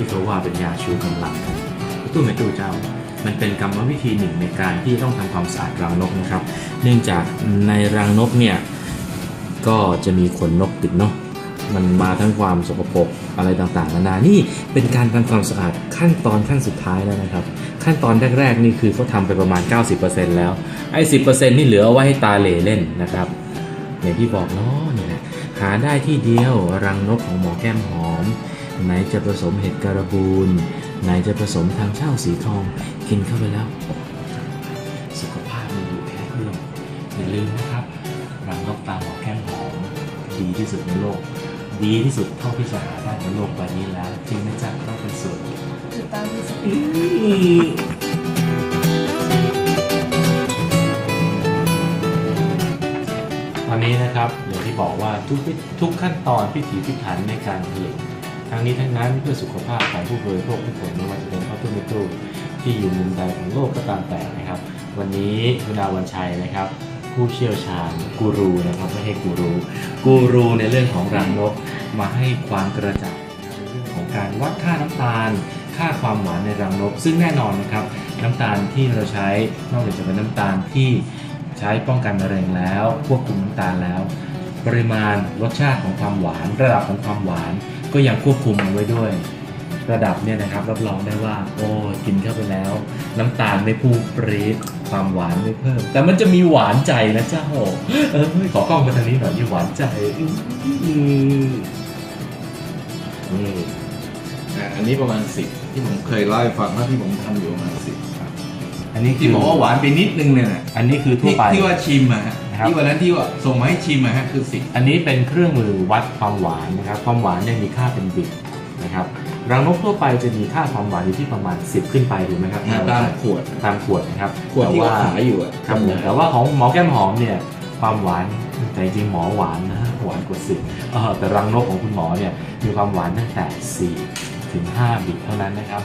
ที่เขาว่าเป็นยาชูกำลังครับตู้ไม่ตู้เจ้า มันเป็นกรรมวิธีหนึ่งในการที่ต้องทำความสะอาดรังนกนะครับ เนื่องจากในรังนกเนี่ยก็จะมีขนนกติดเนาะมันมาทั้งความสกปรกอะไรต่างๆนานา นี่เป็นการทำความสะอาดขั้นตอนขั้นสุดท้ายแล้วนะครับ ขั้นตอนแรกๆนี่คือเขาทำไปประมาณ 90%แล้ว ไอ้สินี่เหลืออไว้ให้ตาเหล่เล่นนะครับ อย่างที่บอกเนาะนี่แหละหาได้ที่เดียวรังนกของหมอแก้มหอม ไหนจะผสมเห็ดการบูนไหนจะผสมทางเช่าสีทอง กินเข้าไปแล้ว สุขภาพมีอยู่แค่เอื้อมอย่าลืมนะครับรังนกตาหมอแก้มหอมดีที่สุดในโลก ดีที่สุดเท่าที่จะหาได้ในโลกใบนี้แล้วจริงไหมจ๊ะต้องเป็นส่วนถูกต้องที่สุดตอนนี้นะครับอย่างที่บอกว่าทุกทุกขั้นตอนพิถีพิถันในการผลิต ทั้งนี้ทั้งนั้นเพื่อสุขภาพของผู้บริโภคทุกคนไม่ว่าจะเป็นพ่อตุ้มมิตรูที่อยู่มุมใดของโลกก็ตามแต่นะครับ วันนี้คุณอาวันชัยนะครับ ผู้เชี่ยวชาญกูรูนะครับไม่ใช่กูรูกูรูในเรื่องของรังนกมาให้ความกระจ่างในเรื่องของการวัดค่าน้ำตาล ค่าความหวานในรังนก ซึ่งแน่นอนนะครับ น้ำตาลที่เราใช้นอกจากจะเป็นน้ำตาลที่ใช้ป้องกันมะเร็งแล้วควบคุมน้ำตาลแล้ว ปริมาณรสชาติของความหวาน ระดับของความหวาน ก็ยังควบคุมเอาไว้ด้วย ระดับเนี่ยนะครับรับรองได้ว่า โอ้กินเข้าไปแล้ว น้ำตาลไม่พุ่งปรี๊ดความหวานไม่เพิ่ม แต่มันจะมีหวานใจนะเจ้าเออขอกล้องมาทางนี้หน่อยมีหวานใจอื้อหือนี่อ่าอันนี้ประมาณสิบที่ผมเคยเล่าให้ฟังว่าที่ผมทำอยู่ประมาณสิบครับอันนี้คืที่บอกว่าหวานไปนิดนึงเนี่ยนะอันนี้คือทั่วที่ไป ที่ว่าชิมอะฮะ นะครับ ที่วันนั้นที่ว่าส่งมาให้ชิมอะฮะคือสิบอันนี้เป็นเครื่องมือวัดความหวานนะครับ ความหวานเนี่ยมีค่าเป็นบิตนะครับรังนกทั่วไปจะมีค่าความหวานอยู่ที่ประมาณ 10 ขึ้นไปถูกไหมครับตามขวดตามขวดนะครับขวดที่แต่ว่าขายอยู่อะครับผมแต่ว่าของหมอแก้มหอมเนี่ยความหวานแต่จริงๆหมอหวานนะหวานกว่าสิบเออแต่รังนกของคุณหมอเนี่ยมีความหวานตั้งแต่4ถึง5บิตเท่านั้นนะครับ